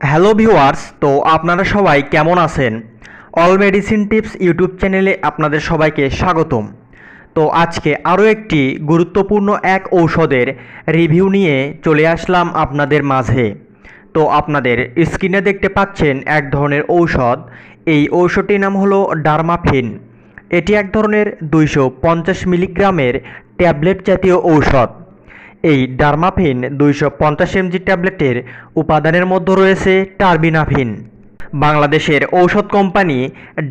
Hello viewers, তো আপনারা সবাই কেমন আছেন? অল মেডিসিন টিপস ইউটিউব চ্যানেলে আপনাদের সবাইকে স্বাগতম। তো আজকে আরও একটি গুরুত্বপূর্ণ এক ঔষধের রিভিউ নিয়ে চলে আসলাম আপনাদের মাঝে। তো আপনাদের স্ক্রিনে দেখতে পাচ্ছেন এক ধরনের ঔষধ। এই ঔষধটির নাম হলো ডারমাফিন। এটি এক ধরনের দুইশো পঞ্চাশ মিলিগ্রামের ট্যাবলেট জাতীয় ঔষধ। এই ডার্মাফিন দুইশো পঞ্চাশ এমজি ট্যাবলেটের উপাদানের মধ্যে রয়েছে টার্বিনাফিন। বাংলাদেশের ঔষধ কোম্পানি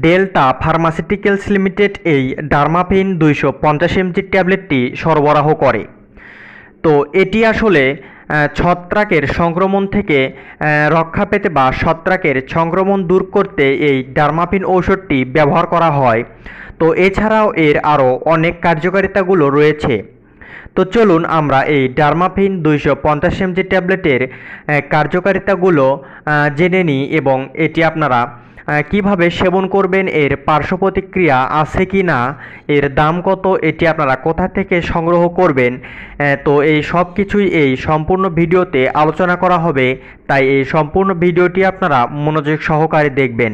ডেল্টা ফার্মাসিউটিক্যালস লিমিটেড এই ডার্মাফিন দুইশো পঞ্চাশ এমজি ট্যাবলেটটি সরবরাহ করে। তো এটি আসলে ছত্রাকের সংক্রমণ থেকে রক্ষা পেতে বা ছত্রাকের সংক্রমণ দূর করতে এই ডারমাফিন ঔষধটি ব্যবহার করা হয়। তো এছাড়াও এর আরও অনেক কার্যকারিতাগুলো রয়েছে। তো চলুন আমরা এই ডারমাফিন দুইশো পঞ্চাশ এমজি ট্যাবলেটের কার্যকারিতাগুলো জেনে নিই এবং এটি আপনারা কীভাবে সেবন করবেন, এর পার্শ্ব প্রতিক্রিয়া আছে কি না, এর দাম কত, এটি আপনারা কোথা থেকে সংগ্রহ করবেন তো এই সব কিছুই এই সম্পূর্ণ ভিডিওতে আলোচনা করা হবে, তাই এই সম্পূর্ণ ভিডিওটি আপনারা মনোযোগ সহকারে দেখবেন।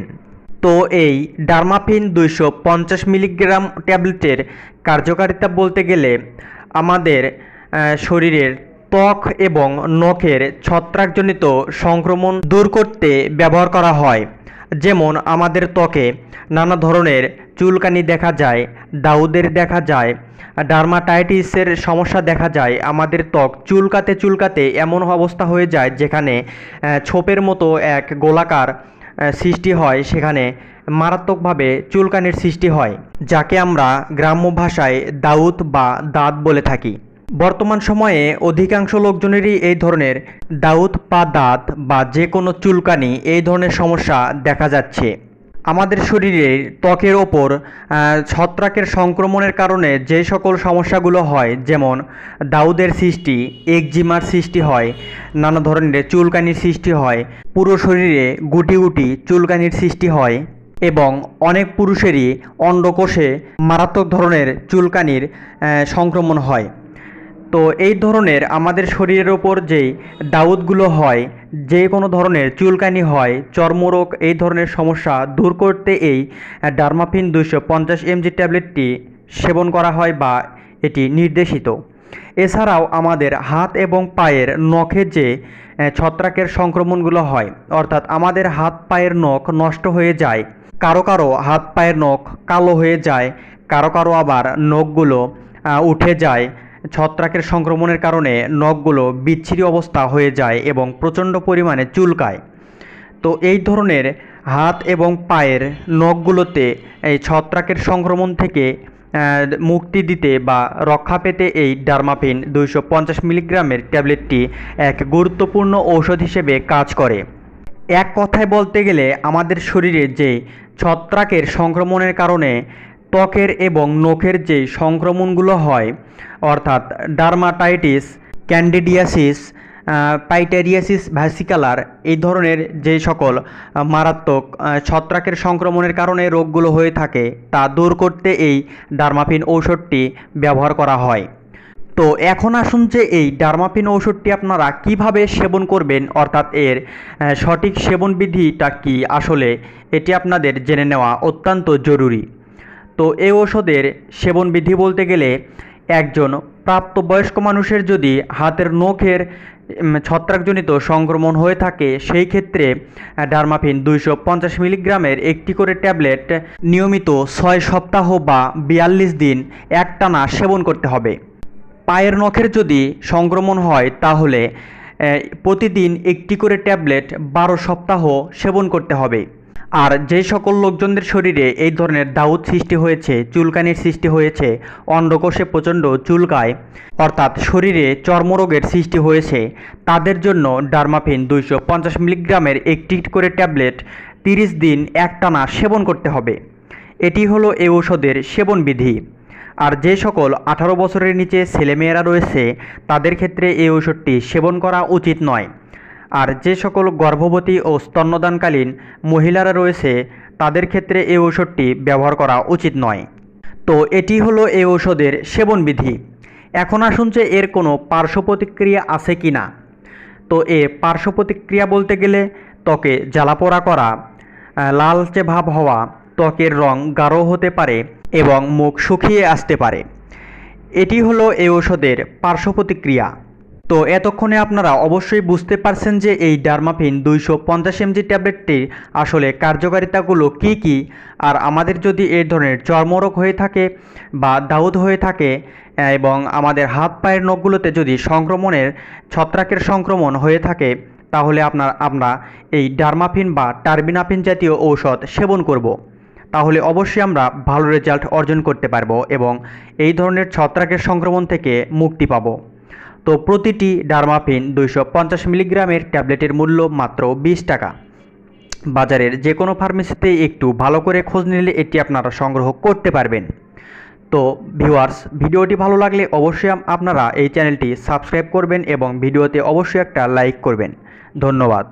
তো এই ডারমাফিন দুইশো পঞ্চাশ মিলিগ্রাম ট্যাবলেটের কার্যকারিতা বলতে গেলে আমাদের শরীরের ত্বক এবং নখের ছত্রাকজনিত সংক্রমণ দূর করতে ব্যবহার করা হয়। যেমন আমাদের ত্বকে নানা ধরনের চুলকানি দেখা যায়, দাউদের দেখা যায়, ডার্মাটাইটিসের সমস্যা দেখা যায়। আমাদের ত্বক চুলকাতে চুলকাতে এমন অবস্থা হয়ে যায় যেখানে ছোপের মতো এক গোলাকার সৃষ্টি হয়। সেখানে মারাত্মকভাবে চুলকানির সৃষ্টি হয়, যাকে আমরা গ্রাম্য ভাষায় দাউদ বা দাঁত বলে থাকি। বর্তমান সময়ে অধিকাংশ লোকজনেরই এই ধরনের দাউদ বা দাঁত বা যে কোনো চুলকানি এই ধরনের সমস্যা দেখা যাচ্ছে। আমাদের শরীরের ত্বকের ওপর ছত্রাকের সংক্রমণের কারণে যে সকল সমস্যাগুলো হয়, যেমন দাউদের সৃষ্টি, একজিমার সৃষ্টি হয়, নানা ধরনের চুলকানির সৃষ্টি হয়, পুরো শরীরে গুটি গুটি চুলকানির সৃষ্টি হয়। এবং অনেক পুরুষেরই অন্ডকোষে মারাত্মক ধরনের চুলকানির সংক্রমণ হয়। তো এই ধরনের আমাদের শরীরের ওপর যেই দাউদগুলো হয়, যে কোনো ধরনের চুলকানি হয়, চর্মরোগ, এই ধরনের সমস্যা দূর করতে এই ডারমাফিন দুইশো পঞ্চাশ এমজি ট্যাবলেটটি সেবন করা হয় বা এটি নির্দেশিত। এছাড়াও আমাদের হাত এবং পায়ের নখে যে ছত্রাকের সংক্রমণগুলো হয়, অর্থাৎ আমাদের হাত পায়ের নখ নষ্ট হয়ে যায় কারও কারও হাত পায়ের নখ কালো হয়ে যায়, কারও কারও আবার নখগুলো উঠে যায়। ছত্রাকের সংক্রমণের কারণে নখগুলো বিচ্ছিরি অবস্থা হয়ে যায় এবং প্রচণ্ড পরিমাণে চুলকায়। তো এই ধরনের হাত এবং পায়ের নখগুলোতে এই ছত্রাকের সংক্রমণ থেকে মুক্তি দিতে বা রক্ষা পেতে এই ডারমাফিন দুইশো মিলিগ্রামের ট্যাবলেটটি এক গুরুত্বপূর্ণ ঔষধ হিসেবে কাজ করে। এক কথায় বলতে গেলে আমাদের শরীরে যে ছত্রাকের সংক্রমণের কারণে ত্বকের এবং নখের যে সংক্রমণগুলো হয়, অর্থাৎ ডার্মাটাইটিস, ক্যান্ডিডিয়াসিস পাইটেরিয়াসিস ভ্যাসিকালার, এই ধরনের যে সকল মারাত্মক ছত্রাকের সংক্রমণের কারণে রোগগুলো হয়ে থাকে, তা দূর করতে এই ডার্মাফিন ঔষধটি ব্যবহার করা হয়। তো এখন আসুন যে এই ডার্মাফিন ঔষধটি আপনারা কীভাবে সেবন করবেন, অর্থাৎ এর সঠিক সেবন বিধিটা কি আসলে, এটি আপনাদের জেনে নেওয়া অত্যন্ত জরুরি। তো এই ওষুধের সেবন বিধি বলতে গেলে, একজন প্রাপ্তবয়স্ক মানুষের যদি হাতের নখের ছত্রাকজনিত সংক্রমণ হয়ে থাকে, সেই ক্ষেত্রে ডারমাফিন দুইশো পঞ্চাশ মিলিগ্রামের একটি করে ট্যাবলেট নিয়মিত ছয় সপ্তাহ বা বিয়াল্লিশ দিন একটানা সেবন করতে হবে। পায়ের নখের যদি সংক্রমণ হয়, তাহলে প্রতিদিন একটি করে ট্যাবলেট বারো সপ্তাহ সেবন করতে হবে। আর যে সকল লোকজনদের শরীরে এই ধরনের দাউদ সৃষ্টি হয়েছে, চুলকানির সৃষ্টি হয়েছে, অন্ডকোষে প্রচণ্ড চুলকায়, অর্থাৎ শরীরে চর্মরোগের সৃষ্টি হয়েছে, তাদের জন্য ডারমাফিন দুইশো পঞ্চাশ মিলিগ্রামের একটি করে ট্যাবলেট তিরিশ দিন একটানা সেবন করতে হবে। এটি হলো এই ঔষধের সেবন বিধি আর যে সকল আঠারো বছরের নিচে ছেলেমেয়েরা রয়েছে, তাদের ক্ষেত্রে এই ঔষধটি সেবন করা উচিত নয়। আর যে সকল গর্ভবতী ও স্তন্যদানকালীন মহিলারা রয়েছে, তাদের ক্ষেত্রে এই ঔষধটি ব্যবহার করা উচিত নয়। তো এটি হলো এই ঔষধের সেবন বিধি। এখন আসুন যে এর কোনো পার্শ্ব প্রতিক্রিয়া আছে কি না। তো এর পার্শ্ব প্রতিক্রিয়া বলতে গেলে, ত্বকে জ্বালাপোড়া করা লালচে ভাব হওয়া, ত্বকের রং গাঢ় হতে পারে এবং মুখ শুকিয়ে আসতে পারে এটি হলো এই ঔষধের পার্শ্ব প্রতিক্রিয়া তো এতক্ষণে আপনারা অবশ্যই বুঝতে পারছেন যে এই ডার্মাফিন দুইশো পঞ্চাশ এমজি ট্যাবলেটটির আসলে কার্যকারিতাগুলো কি কি, আর আমাদের যদি এই ধরনের চর্মরোগ হয়ে থাকে বা দাউদ হয়ে থাকে এবং আমাদের হাত পায়ের নখগুলোতে যদি সংক্রমণের, ছত্রাকের সংক্রমণ হয়ে থাকে, তাহলে আপনার, আমরা এই ডার্মাফিন বা টার্বিনাফিন জাতীয় ঔষধ সেবন করব। তাহলে অবশ্যই আমরা ভালো রেজাল্ট অর্জন করতে পারব এবং এই ধরনের ছত্রাকের সংক্রমণ থেকে মুক্তি পাব। তো প্রতিটি ডার্মাফিন দুইশো পঞ্চাশ মিলিগ্রামের ট্যাবলেটের মূল্য মাত্র বিশ টাকা। বাজারের যে কোনো ফার্মেসিতে একটু ভালো করে খোঁজ নিলে এটি আপনারা সংগ্রহ করতে পারবেন। তো ভিউয়ার্স, ভিডিওটি ভালো লাগলে অবশ্যই আপনারা এই চ্যানেলটি সাবস্ক্রাইব করবেন এবং ভিডিওতে অবশ্যই একটা লাইক করবেন। ধন্যবাদ।